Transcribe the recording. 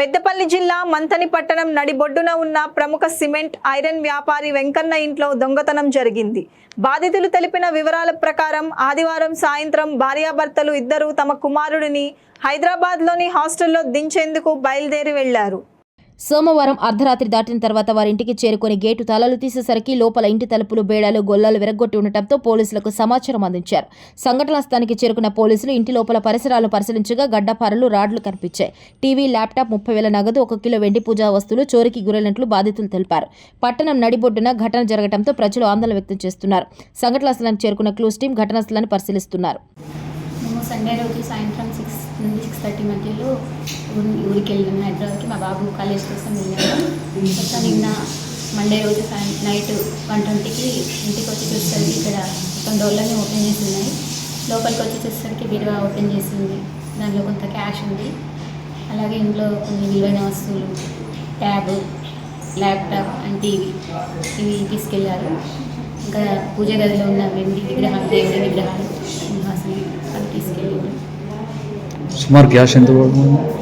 పెద్దపల్లి జిల్లా మంతని పట్టణం నడిబొడ్డున ఉన్న ప్రముఖ సిమెంట్ ఐరన్ వ్యాపారి వెంకన్న ఇంట్లో దొంగతనం జరిగింది. బాధితులు తెలిపిన వివరాల ప్రకారం ఆదివారం సాయంత్రం భార్యాభర్తలు ఇద్దరు తమ కుమారుడిని హైదరాబాద్లోని హాస్టల్లో దించేందుకు బయలుదేరి వెళ్ళారు. సోమవారం అర్ధరాత్రి దాటిన తర్వాత వారి ఇంటికి చేరుకొని గేటు తాళాలు తీసేసరికి లోపల ఇంటి తలుపులు బేడాలు గొల్లాలు విరగ్గొట్టి ఉండటంతో పోలీసులకు సమాచారం అందించారు. సంఘటనా స్థానికి చేరుకున్న పోలీసులు ఇంటి లోపల పరిసరాలు పరిశీలించగా గడ్డపారలు రాడ్లు కనిపించాయి. టీవీ ల్యాప్టాప్ ముప్పై వేల నగదు ఒక కిలో వెండి పూజా వస్తువులు చోరీకి గురైనట్లు బాధితులు తెలిపారు. పట్టణం నడిబొడ్డున ఘటన జరగడంతో ప్రజలు ఆందోళన వ్యక్తం చేస్తున్నారు. సంఘటనా స్థలానికి చేరుకున్న క్లూస్ టీం ఘటనా స్థలాన్ని పరిశీలిస్తున్నారు. సండే రోజు సాయంత్రం సిక్స్ సిక్స్ థర్టీ మధ్యలో ఊరికి వెళ్ళాము హైదరాబాద్కి మా బాబు కాలేజ్ కోసం వెళ్ళాము. ఇంకా నిన్న మండే రోజు నైట్ వన్ ట్వంటీకి ఇంటికి వచ్చి చూసేసరికి ఇక్కడ మొత్తం డోర్లన్నీ ఓపెన్ చేసి ఉన్నాయి. లోపలికి వచ్చి చూసేసరికి బీరువా ఓపెన్ చేసింది దానిలో కొంత క్యాష్ ఉంది. అలాగే ఇంట్లో కొన్ని విలువైన వస్తువులు ట్యాబ్ ల్యాప్టాప్ అండ్ టీవీ ఇవి తీసుకెళ్ళారు ఇంకా పూజ గదిలో ఉన్న వెండి విగ్రహాలు దేవుడి విగ్రహాలు. सुमार क्या शंदवाड़ में